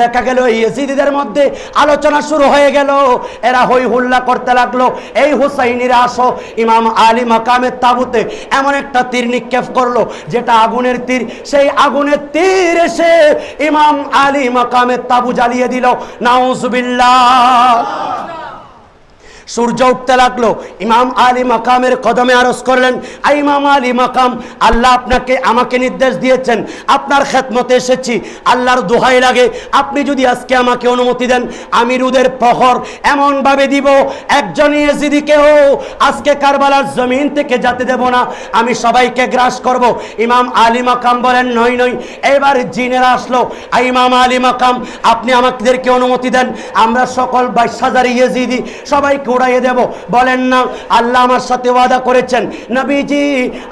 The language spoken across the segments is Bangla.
দেখা গেল ইয়েজিদিদের মধ্যে আলোচনা শুরু হয়ে গেল। এরা হই হুল্লা করতে লাগল। এই হুসাইনিরা আসো, ইমাম আলী মাকামের তাবুতে এমন একটা তীর নিক্ষেপ করল, যেটা আগুনের তীর। সেই আগুনের তীর এসে ইমাম আলী মাকামের তাবু জ্বালিয়ে দিল। নাউজুবিল্লাহ। সূর্য উঠতে লাগল। ইমাম আলী মাকামের কদমে আরজ করলেন, আই ইমাম আলী মাকাম, আল্লাহ আপনাকে, আমাকে নির্দেশ দিয়েছেন, আপনার খেদমতে এসেছি, আল্লাহর দোহাই লাগে। আপনি যদি আজকে আমাকে অনুমতি দেন, আমি রুদের প্রহর এমনভাবে দিব একজন ইয়েজিদিকেও আজকে কারবালার জমিন থেকে যাতে দেব না, আমি সবাইকে গ্রাস করব। ইমাম আলী মাকাম বলেন, নই নই, এবার জিনেরা আসলো, আই ইমাম আলী মাকাম, আপনি আমাদেরকে অনুমতি দেন, আমরা সকল বাইশ হাজার ইয়েজিদি সবাইকে উড়াইয়ে দেব। বলেন না, আল্লাহ আমার সাথে ওয়াদা করেছেন। নবীজি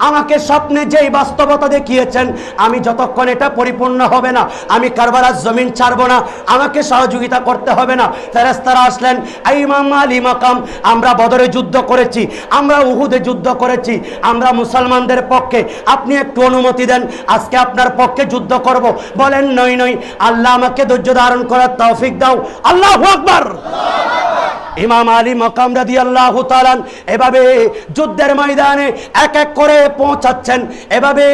আমাকে স্বপ্নে যেই বাস্তবতা দেখিয়েছেন, আমি যতক্ষণ এটা পরিপূর্ণ হবে না, আমি কারবালার জমিন ছাড়বো না, আমাকে সহযোগিতা করতে হবে না। ফেরেস্তারা আসলেন এই ইমাম আলী মাকাম, আমরা বদরে যুদ্ধ করেছি, আমরা উহুদে যুদ্ধ করেছি, আমরা মুসলমানদের পক্ষে, আপনি একটু অনুমতি দেন, আজকে আপনার পক্ষে যুদ্ধ করব। বলেন, নই নই, আল্লাহ আমাকে ধৈর্য ধারণ করার তৌফিক দাও। আল্লাহ আকবার। ইমাম আলী মকাম রাদি আল্লাহ তালান এভাবে যুদ্ধের ময়দানে এক এক করে পৌঁছাচ্ছেন। এভাবে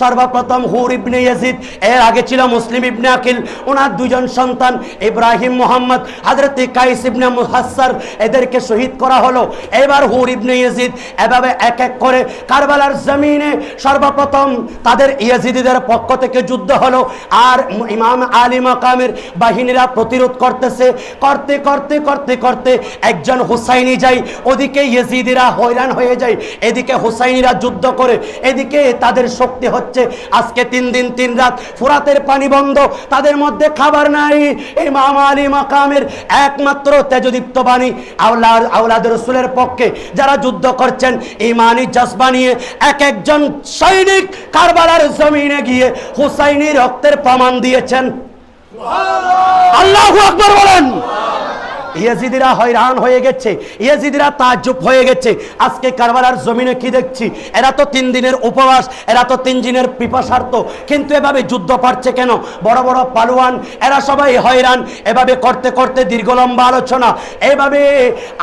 সর্বপ্রথম হুর ইবনে ইয়াজিদ, এর আগে ছিল মুসলিম ইবনে আকিল, ওনার দুজন সন্তান ইব্রাহিম মোহাম্মদ, হজরত কাইস ইবনে মুহাসার এদেরকে শহীদ করা হলো। এবার হুর ইবনে ইয়াজিদ, এভাবে এক এক করে কারবালার জমিনে সর্বপ্রথম তাদের ইয়াজিদিদের পক্ষ থেকে যুদ্ধ হলো। আর ইমাম আলী মকামের বাহিনীরা প্রতিরোধ করতেছে। করতে করতে করতে করতে একজন হুসাইনি যাই, ওদিকে ইয়েজিদিরা হয়রান হয়ে যায়, এদিকে হুসাইনিরা যুদ্ধ করে, এদিকে তাদের শক্তি হচ্ছে, আজকে তিন দিন, তিন রাত ফুরাতের পানি বন্ধ, তাদের মধ্যে খাবার নাই। এই মামা মাকামের একমাত্র তেজদীপ্ত বাণী আউলাদ আউলাদ রসুলের পক্ষে যারা যুদ্ধ করছেন এই মানি জজবা নিয়ে এক একজন সৈনিক কারবালার জমিনে গিয়ে হুসাইনি রক্তের প্রমাণ দিয়েছেন। আল্লাহ আকবর বলেন। ইয়াজিদিরা হয়রান হয়ে গেছে, ইয়াজিদিরা তাজ্জুব হয়ে গেছে। আজকে কারবালার জমিনে কি দেখছি? এরা তো তিন দিনের উপবাস, এরা তো তিন দিনের পিপাসার্থ। কিন্তু এভাবে যুদ্ধ পারছে কেন? বড় বড় পালোয়ান, এরা সবাই হয়রান। এভাবে করতে করতে দীর্ঘ লম্বা আলোচনা। এভাবে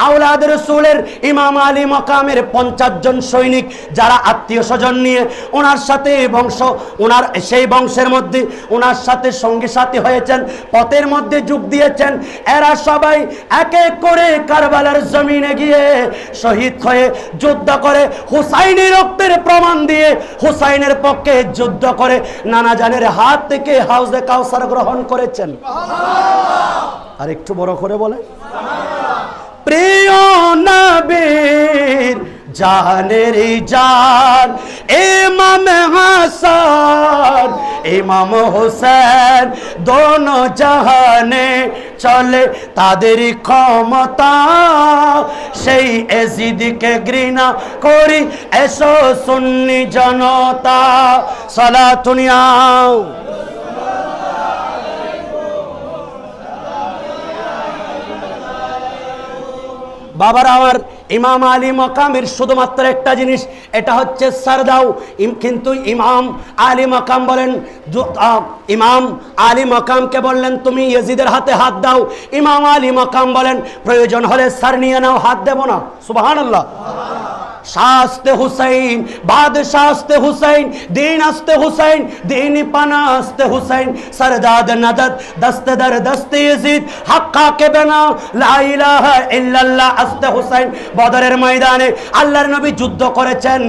আউলাদ রসুলের ইমাম আলী মকামের পঞ্চাশ জন সৈনিক, যারা আত্মীয় স্বজন নিয়ে ওনার সাথে বংশ, ওনার সেই বংশের মধ্যে, ওনার সাথে সঙ্গী সাথী হয়েছেন, পথের মধ্যে যোগ দিয়েছেন। এরা সবাই এক এক করে কারবালার জমিনে গিয়ে শহীদ হয়ে যুদ্ধ করে হুসাইনের রক্তের প্রমাণ দিয়ে হুসাইনের পক্ষে যুদ্ধ করে। নানা জানের হাত থেকে হাউজে কাউসার গ্রহণ করেছেন। আর একটু বড় করে বলে প্রিয় নবীর জানের জান, ইমাম হাসান, ইমাম হোসেন দোনো জাহানে চলে তাদের ক্ষমতা। সেই এজিদিকে ঘৃণা করি, এসো সুন্নি জনতা সলা তুনিয়াও বাবার, আমার ইমাম আলী মকামের শুধুমাত্র একটা জিনিস, এটা হচ্ছে সারদাও কিন্তু ইমাম আলী মকাম বলেন ইমাম আলী মকামকে বললেন, তুমি ইয়েজিদের হাতে হাত দাও। ইমাম আলী মকাম বলেন, প্রয়োজন হলে সার নিয়ে নাও, হাত দেব না। সুবাহান আল্লাহ শাস্তে হুসাইন বাদ শাস্তে হুসাইন দিন আস্তে হুসাইন দিন পানা আস্তে হুসাইন, সরদাদ নদত দস্তে দর দস্তে ইজিদ হাক্কা কে বেনা, লা ইলাহা ইল্লাল্লাহ, আস্তে হুসাইন, বদরের ময়দানে আল্লাহর নবী যুদ্ধ করেছেন।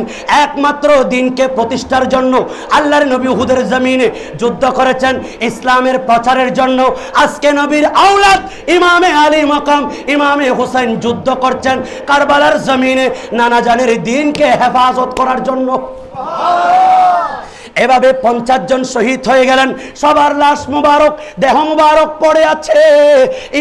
একমাত্র দিনকে প্রতিষ্ঠার জন্য আল্লাহর নবী হুদের জমিনে যুদ্ধ করেছেন। ইসলামের প্রচারের জন্য আজকে নবীর আওলাদ ইমামে আলী মকাম, ইমামে হুসাইন যুদ্ধ করছেন। কারবালার জমিনে নানা জানের দিনকে হেফাজত করার জন্য। এভাবে পঞ্চাশ জন শহীদ হয়ে গেলেন। সবার লাশ মুবারক, দেহ মুবারক পড়ে আছে।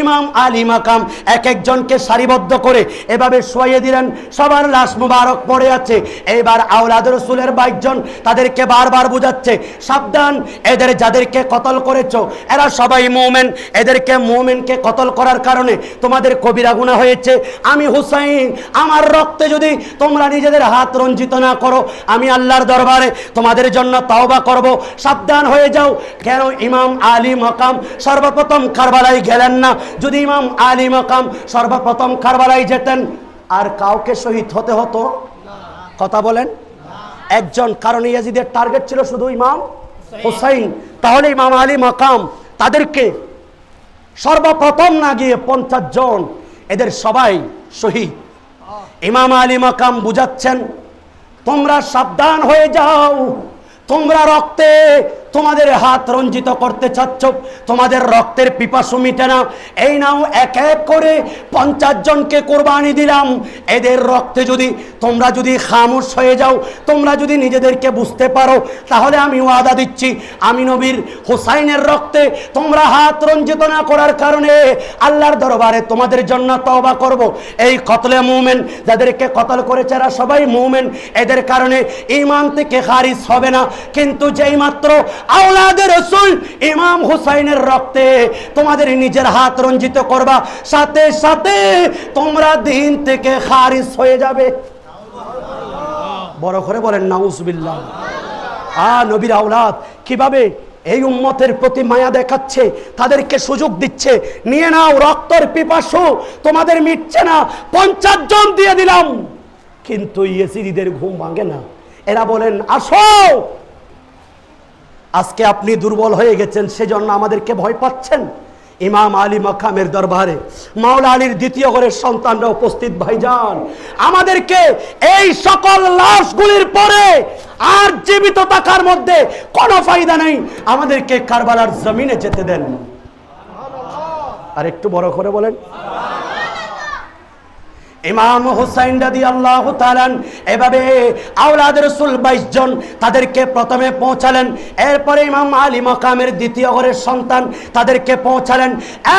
ইমাম আলী মাকাম এক একজনকে সারিবদ্ধ করে এভাবে শোয়াইয়ে দিলেন। সবার লাশ মুবারক পড়ে আছে। এইবার আওলাদ রসুলের বাইকজন তাদেরকে বারবার বুঝাচ্ছে, সাবধান, এদের যাদেরকে কতল করেছ, এরা সবাই মোমেন, এদেরকে মোমেনকে কতল করার কারণে তোমাদের কবিরা গুণা হয়েছে। আমি হুসাইন, আমার রক্তে যদি তোমরা নিজেদের হাত রঞ্জিত না করো, আমি আল্লাহর দরবারে তোমাদের জন্য তওবা করব, সাবধান হয়ে যাও। কেন ইমাম আলী মকাম সর্বপ্রথম কারবালায় গেলেন না? যদি ইমাম আলী মকাম সর্বপ্রথম কারবালায় যেতেন, আর কাউকে শহীদ হতে হতো? কথা বলেন। একজন কারণ ইয়াজিদের টার্গেট ছিল শুধু ইমাম হোসাইন। তাহলে ইমাম আলী মকাম তাদেরকে সর্বপ্রথম না গিয়ে পঞ্চাশ জন এদের সবাই শহীদ। ইমাম আলী মাকাম বুঝাচ্ছেন, তোমরা সাবধান হয়ে যাও। তোমরা রক্তে তোমাদের হাত রঞ্জিত করতে চাচ্ছ, তোমাদের রক্তের পিপাসু মিটে না। এই নাও এক এক করে পঞ্চাশ জনকে কোরবানি দিলাম। এদের রক্তে যদি তোমরা যদি খামোশ হয়ে যাও, তোমরা যদি নিজেদেরকে বুঝতে পারো, তাহলে আমি ওয়াদা দিচ্ছি, আমি নবীর হোসাইনের রক্তে তোমরা হাত রঞ্জিত না করার কারণে আল্লাহর দরবারে তোমাদের জন্য তওবা করব। এই কতলে মুমেন যাদেরকে কতল করেছে এরা সবাই মুমেন। এদের কারণে ইমান থেকে খারিজ হবে না। কিন্তু যেই মাত্র আওলাদের রসুল ইমাম হুসাইনের রক্তে তোমাদের নিজের হাত রঞ্জিত করবা। সাথে সাথে তোমরা দিন থেকে খারিজ হয়ে যাবে। বড় করে বলেন আ নবীর আওলাদ কীভাবে এই উম্মতের প্রতি মায়া দেখাচ্ছে, তাদেরকে সুযোগ দিচ্ছে। নিয়ে নাও রক্তর পিপাসু, তোমাদের মিটছে না। পঞ্চাশ জন দিয়ে দিলাম। কিন্তু ইয়েসিদিদের ঘুম ভাঙে না। এরা বলেন, আসো। আজকে আপনি দুর্বল হয়ে গেছেন, সেজন্য আমাদেরকে ভয় পাচ্ছেন। ইমাম আলী মাকামের দরবারে, মাওলা আলীর দ্বিতীয় ঘরের সন্তানরা উপস্থিত, ভাইজান, আমাদেরকে এই সকল লাশগুলির পরে আর জীবিত থাকার মধ্যে কোনো ফায়দা নেই। আমাদেরকে কারবালার জমিনে যেতে দেন। আর একটু বড় করে বলেন। ইমাম হুসাইন রাদি আল্লাহ তালান এভাবে আওলাদ রসুল বাইশ জন তাদেরকে প্রথমে পৌঁছালেন। এরপরে ইমাম আলী মকামের দ্বিতীয় ঘরের সন্তান তাদেরকে পৌঁছালেন।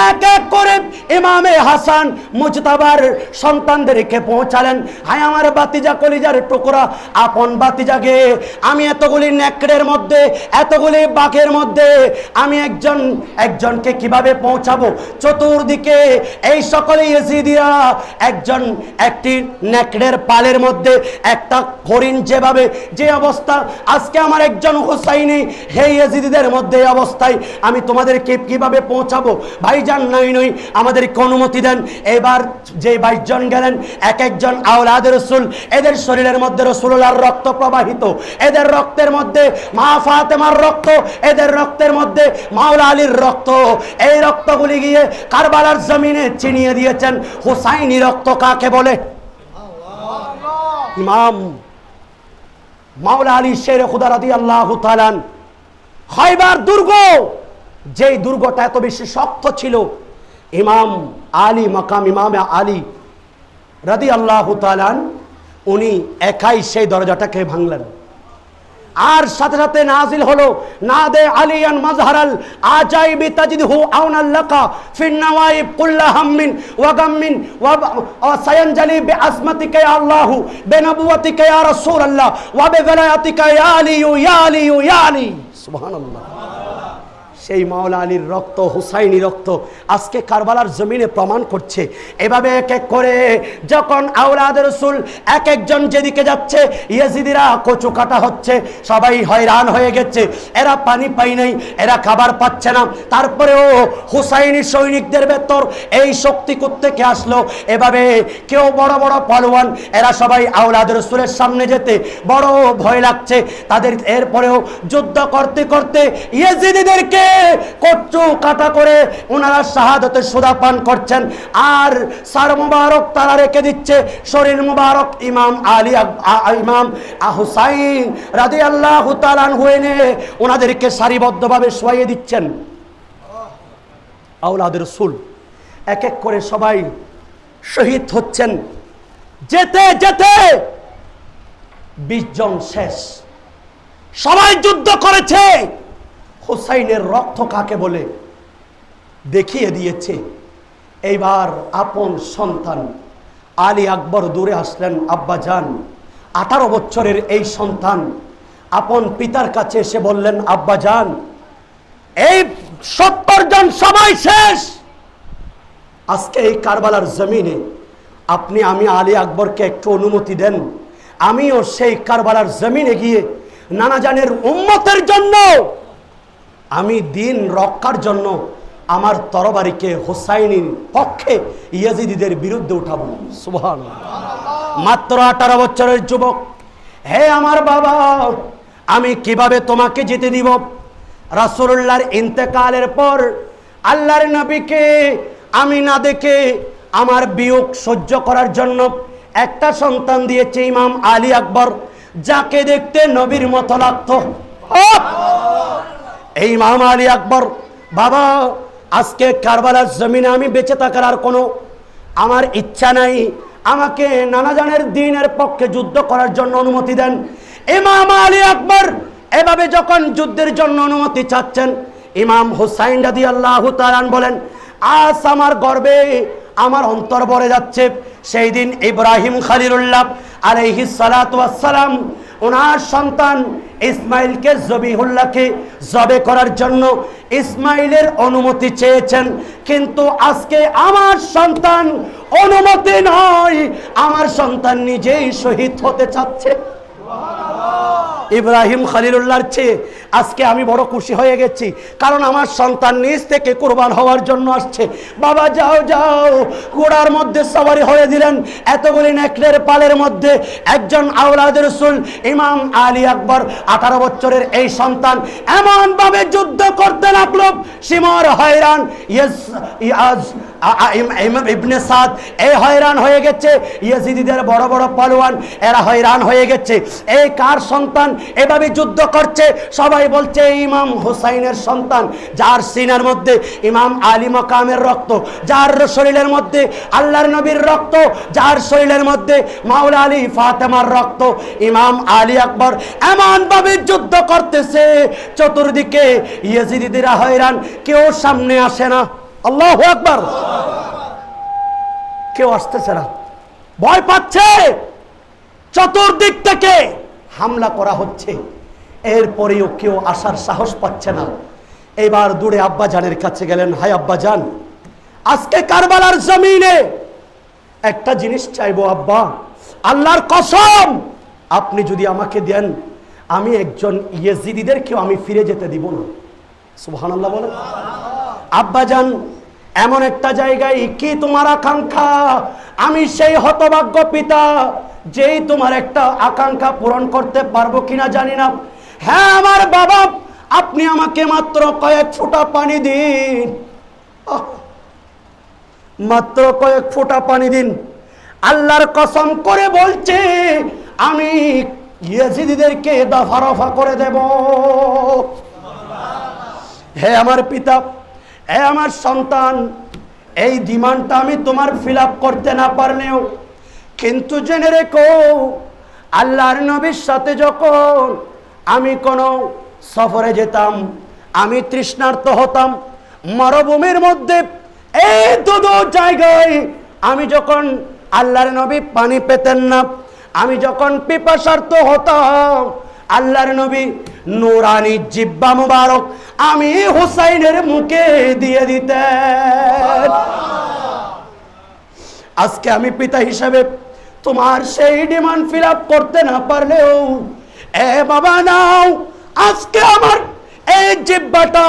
এক এক করে ইমামে হাসান, মুজতাবার সন্তানদেরকে পৌঁছালেন। হায়, আমার বাতিজা কলিজার টুকরা, আপন বাতিজাকে, আমি এতগুলি নেকড়ের মধ্যে, এতগুলি বাঘের মধ্যে, আমি একজন, একজনকে কীভাবে পৌঁছাবো? চতুর্দিকে এই সকলে এসিদিরা একজন একটি নেকড়ের পালের মধ্যে একটা হরিণ যেভাবে যে অবস্থা, আজকে আমার একজন হোসাইনি, হে এজিদিদের মধ্যে অবস্থায় আমি তোমাদেরকে কীভাবে পৌঁছাবো? ভাইজান নাই নই আমাদেরকে অনুমতি দেন। এবার যে বাইশজন গেলেন, এক একজন আওলাদ রসুল, এদের শরীরের মধ্যে রসুল্লাহর রক্ত প্রবাহিত, এদের রক্তের মধ্যে মা ফাতেমার রক্ত, এদের রক্তের মধ্যে মাওলা আলীর রক্ত, এই রক্তগুলি গিয়ে কারবালার জমিনে চিনিয়ে দিয়েছেন। হুসাইনি রক্ত কাকে বলে? ইমাম মাওলা আলী শের খুদারাদি আল্লাহ তালান খাইবার দুর্গ, যেই দুর্গটা এত বেশি শক্ত ছিল, ইমাম আলী, মকাম ইমাম আলী রাদি আল্লাহ তালান উনি একাই সেই দরজাটাকে ভাঙলেন। আর সাথে সাথে নাজিল হলো, নাদে আলিয়ান মাজহারাল আজাইবি তাজিদহু আউনাল লাকা ফিন নওয়াইব কুল্লা হাম্মিন ওয়া গাম্মিন ওয়া সায়ানজালি বি আসমাতিকা ইয়া আল্লাহু বি নবুওয়াতিকা ইয়া রাসূলুল্লাহ, ওয়া বি ইয়া আলী ইয়া আলী ইয়া আলী। সুবহানাল্লাহ। সেই মাওলা আলীর রক্ত, হুসাইনি রক্ত আজকে কারবালার জমিনে প্রমাণ করছে। এভাবে এক এক করে যখন আওলাদ রসুল এক একজন যেদিকে যাচ্ছে, ইয়েজিদিরা কচু কাটা হচ্ছে, সবাই হয়রান হয়ে গেছে। এরা পানি পাই নাই, এরা খাবার পাচ্ছে না। তারপরেও হুসাইনি সৈনিকদের ভেতর এই শক্তি থেকে আসলো? এভাবে কেউ বড় বড় পালোয়ান এরা সবাই আওলাদ রসুলের সামনে যেতে বড় ভয় লাগছে। তাদের এরপরেও যুদ্ধ করতে করতে ইয়েজিদিদেরকে কচ্চু কাটা করে ওনারা শাহাদতের সুদা পান করছেন। আর সার মুবারক তারা রেখে দিচ্ছে। শরীর মুবারক ইমাম আলী ইমাম হুসাইন রাদি আল্লাহ তালান হয়ে নে ওনাদেরকে সারিবদ্ধভাবে শোয়াইয়ে দিচ্ছেন। আউলাদের রসুল এক এক করে সবাই শহীদ হচ্ছেন। যেতে যেতে বিশ জন শেষ। সবাই যুদ্ধ করেছে। হোসাইনের রক্ত কাকে বলে? দেখিয়ে দিয়েছে। এইবার আপন সন্তান। আলী আকবর দূরে আসলেন, আব্বা যান, আঠারো বছরের এই সন্তান। আপন পিতার কাছে এসে বললেন, আব্বা যান, এই সত্তর জন সবাই শেষ। আজকে এই কারবালার জমিনে আপনি, আমি, আলী আকবরকে একটু অনুমতি দেন। আমিও সেই কারবালার জমিনে গিয়ে নানা জানের উম্মতের জন্য আমি দিন রক্ষার জন্য আমার তরবারিকে হোসাইনির পক্ষে ইয়াজিদিদের বিরুদ্ধে উঠাবো। সুবহান মাত্র আঠারো বছরের যুবক। হে আমার বাবা আমি কীভাবে তোমাকে যেতে দিব? রাসূলুল্লাহর ইন্তেকালের পর আল্লাহর নবীকে আমি না দেখে আমার বিয়োগ সহ্য করার জন্য একটা সন্তান দিয়েছে ইমাম আলী আকবর যাকে দেখতে নবীর মতো লাগতো! এই ইমাম আলী আকবর, বাবা, আজকে কারবালার জমিনে আমি বেঁচে থাকার আর কোনো আমার ইচ্ছা নাই। আমাকে নানাজানের দিনের পক্ষে যুদ্ধ করার জন্য অনুমতি দেন। ইমাম আলী আকবর, এভাবে যখন যুদ্ধের জন্য অনুমতি চাচ্ছেন, ইমাম হুসাইন রাদি আল্লাহ তালান বলেন, আজ আমার গর্বে আমার অন্তর ভরে যাচ্ছে। সেই দিন ইব্রাহিম খালিলুল্লাহ আলাইহি সালাম ওনার সন্তান ইসমাইলকে জবিহুল্লাহকে জবে করার জন্য ইসমাইলের অনুমতি চেয়েছেন। কিন্তু আজকে আমার সন্তান অনুমতি নয়, আমার সন্তান নিজেই শহীদ হতে চাচ্ছে। ইব্রাহিম খালিলুল্লাহর চেয়ে আজকে আমি বড় খুশি হয়ে গেছি। কারণ আমার সন্তান নিজ থেকে কোরবান হওয়ার জন্য আসছে। বাবা, যাও যাও। ঘোড়ার মধ্যে সবারই হয়ে দিলেন। এতগুলি নেকড়ের পালের মধ্যে একজন আওলাদের রসুল, ইমাম আলী আকবর, আঠারো বছরের এই সন্তান এমনভাবে যুদ্ধ করতে লাগল। সীমর হয়রান, ইয়াজ ইবনে সাদ এই হয়রান হয়ে গেছে। ইয়েজিদিদের বড় বড় পালোয়ান, এরা হয়রান হয়ে গেছে। এই কার সন্তান এভাবে যুদ্ধ করছে? সবাই বলছে ইমাম হুসাইনের সন্তান, যার সিনার মধ্যে ইমাম আলী মকামের রক্ত, যার শরীরের মধ্যে আল্লাহর নবীর রক্ত, যার শরীরের মধ্যে মাওলা আলী ফাতেমার রক্ত, ইমাম আলী আকবর এমনভাবে যুদ্ধ করতেছে, চতুর্দিকে ইয়েজিদিরা হয়রান, কেউ সামনে আসে না। আল্লাহ আকবর। কেউ আসতেছে না। ভয় পাচ্ছে। চতুর্দিক থেকে হামলা করা হচ্ছে। এরপরেও কেউ আসার সাহস পাচ্ছে না। এবার দূরে আব্বা জানের কাছে গেলেন হাই আব্বা জান আজকে কারবালার জমিনে একটা জিনিস চাইব আব্বা, আল্লাহর কসম, আপনি যদি আমাকে দেন, আমি একজন ইয়েজিদিদেরকেও আমি ফিরে যেতে দিব না। সুবহান আল্লাহ বলেন। আব্বাজান, এমন একটা জায়গায় কি তোমার আকাঙ্ক্ষা? আমি সেই হতভাগ্য পিতা, যেই তোমার একটা আকাঙ্ক্ষা পূরণ করতে পারব কিনা জানি না। হ্যাঁ আমার বাবা, আপনি আমাকে মাত্র কয়েক ফোঁটা পানি দিন। মাত্র কয়েক ফোঁটা পানি দিন। আল্লাহর কসম করে বলছে, আমি ইয়েজিদিদেরকে দফা রফা করে দেব। হে আমার পিতা, হে আমার সন্তান, এই ডিমান্ডটা আমি তোমার ফিল করতে না পারলেও, কিন্তু জেনে রেখো, আল্লাহর নবীর সাথে যখন আমি কোনো সফরে যেতাম, আমি তৃষ্ণার্ত হতাম, মরুভূমির মধ্যে এই দুদু জায়গায় আমি যখন আল্লাহর নবী পানি পেতেন না, আমি যখন পিপাসার্থ হতাম, আল্লাহর নবী নুরানি জিব্বা মুবারক আমি হুসাইনের মুখে দিয়ে দিতেন। আজকে আমি পিতা হিসাবে তোমার সেই ডিমান্ড ফিল করতে না পারলেও এ বাবা নাও, আজকে আমার এই জিব্বাটা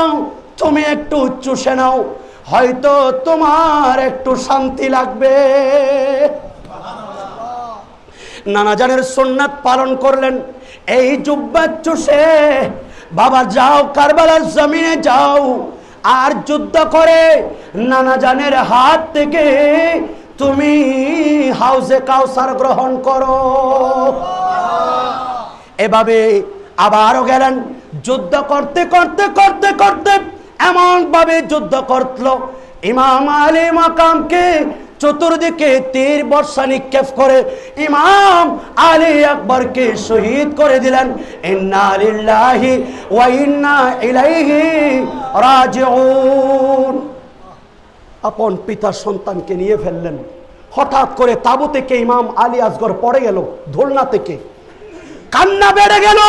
তুমি একটু চুষে নাও, হয়তো তোমার একটু শান্তি লাগবে। নানা নানাজানের সুন্নাত পালন করলেন, এই জুব্বা চুষে, বাবা যাও কারবালার জমিনে যাও, আর যুদ্ধ করে নানা নানাজানের হাত থেকে তুমি হাউসে কাউসার গ্রহণ করো। এভাবে আবারও গেলেন। যুদ্ধ করতে করতে করতে করতে এমন ভাবে যুদ্ধ করতলো। ইমাম আলী মাকামকে চতুর্দিকে তীর বর্ষা নিক্ষেপ করে ইমাম আলী আকবরকে শহীদ করে দিলেন। আপন পিতার সন্তানকে নিয়ে ফেললেন। হঠাৎ করে তাবু থেকে ইমাম আলী আসগর পড়ে গেল, ধোলনা থেকে। কান্না বেড়ে গেল।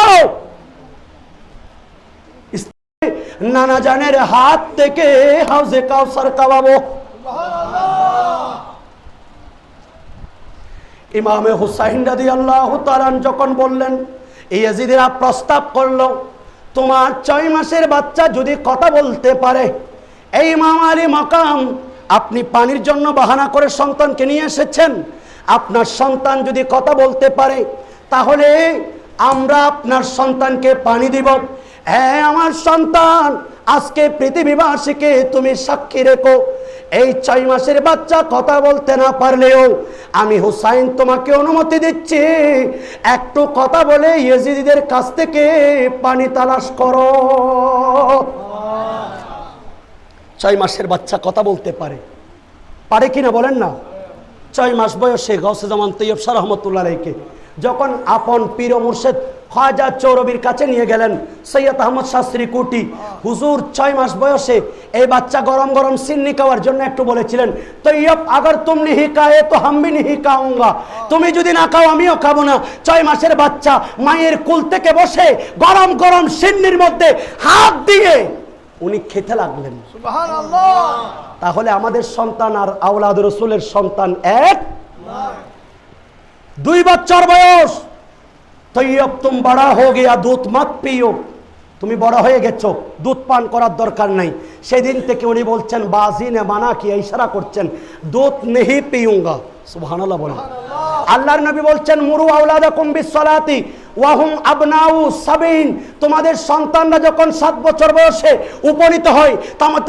নানা জানের হাত থেকে হাউজে কাউসার কাবাবো ইমামে হুসাইন রাদি আল্লাহ তালান যখন বললেন ইয়াজিদিরা প্রস্তাব করল, তোমার ছয় মাসের বাচ্চা যদি কথা বলতে পারে, এই আলী মাকাম, আপনি পানির জন্য বাহানা করে সন্তানকে নিয়ে এসেছেন। আপনার সন্তান যদি কথা বলতে পারে তাহলে আমরা আপনার সন্তানকে পানি দিব। হ্যাঁ আমার সন্তান, আজকে পৃথিবীবাসীকে তুমি সাক্ষী রেখো। এই ছয় মাসের বাচ্চা কথা বলতে না পারলেও আমি হুসাইন তোমাকে অনুমতি দিচ্ছি। একটু কথা বলে ইয়েজিদিদের কাছ থেকে পানি তালাশ করো। ছয় মাসের বাচ্চা কথা বলতে পারে। পারে কিনা বলেন না? ছয় মাস বয়সে গৌসে জামান তৈয়ব আলাইকে। যখন আপন পীর মুর্শেদ খাজা চৌরবির কাছে নিয়ে গেলেন সৈয়দ আহমদ শাস্ত্রী কুটি হুজুর ছয় মাস বয়সে এই বাচ্চা গরম গরম সিন্নি খাওয়ার জন্য একটু বলেছিলেন তৈয়ব আগার তুম নিহি কায়ে তো হাম্বি নিহি তুমি যদি না খাও আমিও খাব না। ছয় মাসের বাচ্চা মায়ের কুল থেকে বসে গরম গরম সিন্নির মধ্যে হাত দিয়ে উনি খেতে লাগলেন। তাহলে আমাদের সন্তান আর আওলাদ রসুলের সন্তান এক? দুই বাচ্চার বয়স। তৈয়ব তুম বড়া হো গিয়া দুধ মত পিও তুমি বড় হয়ে গেছো দুধ পান করার দরকার নাই। সেদিন থেকে উনি বলছেন বাজি নে মানা কি ইশারা করছেন দুধ নেহি পিউঙ্গা সুবহানাল্লাহ বলেন। আল্লাহর নবী বলছেন মুরু আওলাদাকুম বিসসালাতি ওয়াহুম আবনাউ সাবিন। তোমাদের সন্তানরা যখন সাত বছর বয়সে উপনীত হয়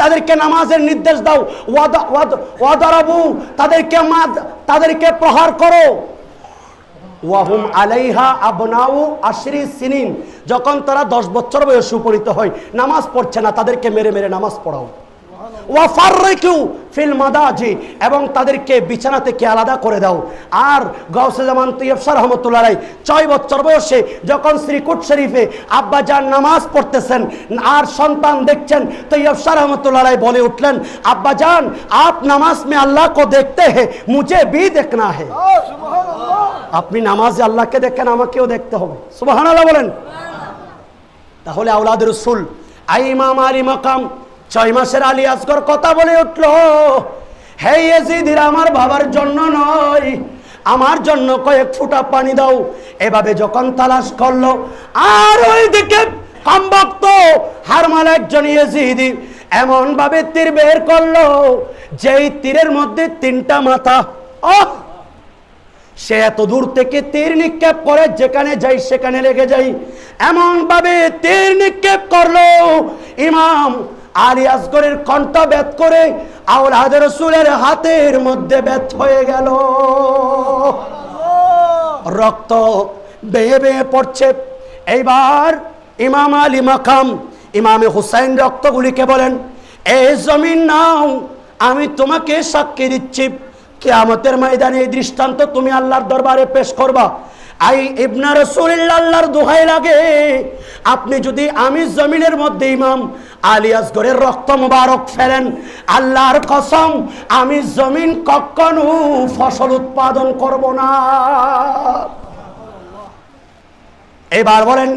তাদেরকে নামাজের নির্দেশ দাও। ওয়াদা ওয়াদ ওয়াদারাবু তাদেরকে মাদ তাদেরকে প্রহার করো। ওয়াহুম আলাইহা আবনাউ আশরি সিনিন। যখন তারা দশ বছর বয়সে উপনীত হয়, নামাজ পড়ছে না, তাদেরকে মেরে মেরে নামাজ পড়াও। মাদাজি, এবং তাদেরকে বিছানা থেকে আলাদা করে দাও। আর গাউসে ছয় বছর বয়সে যখন শ্রীকুট শরীফে আব্বা যান নামাজ পড়তেছেন, আর সন্তান দেখছেন, তৈয়ব শাহ রহমতুল্লাহ বলে উঠলেন, আব্বা যান আপ নামাজ মে আল্লাহ কো দেখতে হে, মুঝে দেখনা হে। আপনি নামাজে আল্লাহকে দেখেন, আমাকেও দেখতে হবে। সুবাহান আল্লাহ বলেন। তাহলে আউলাদ রসুল, আই ইমাম আলী মাকাম, ছয় মাসের আলী আসগর কথা বলে উঠল, হে এজিদির আমার বাবার জন্য নয়, আমার জন্য কয়েক ফুটা পানি দাও। এভাবে যখন তালাশ করল, আর ওইদিকে কমবক্ত হারমাল একজন ইয়েজিদি এমন ভাবে তীর বের করল, যেই তীরের মধ্যে তিনটা মাথা ও সে এত দূর থেকে তীর নিক্ষেপ করে, যেখানে যাই সেখানে লেগে যাই। এমন ভাবে তীর নিক্ষেপ করল ইমাম আলী আসগরের কণ্ঠ ব্যথ করে আউলাদ রসুলের হাতের মধ্যে ব্যথ হয়ে গেল। রক্ত বেয়ে বেয়ে পড়ছে। এইবার ইমাম আলী মাকাম, ইমামে হুসাইন রক্তগুলিকে বলেন এই জমিন নাও, আমি তোমাকে সাক্ষী দিচ্ছি। কেয়ামতের ময়দানে এই দৃষ্টান্ত তুমি আল্লাহর দরবারে পেশ করবা। আই ইবনা আল্লাহর দোহাই লাগে। আপনি যদি আমি জমিনের মধ্যে ইমাম, আলী আসগরের রক্ত মুবারক ফেলেন, আল্লাহর কসম আমি জমিন কখনো ফসল উৎপাদন করব না। এবার বলেন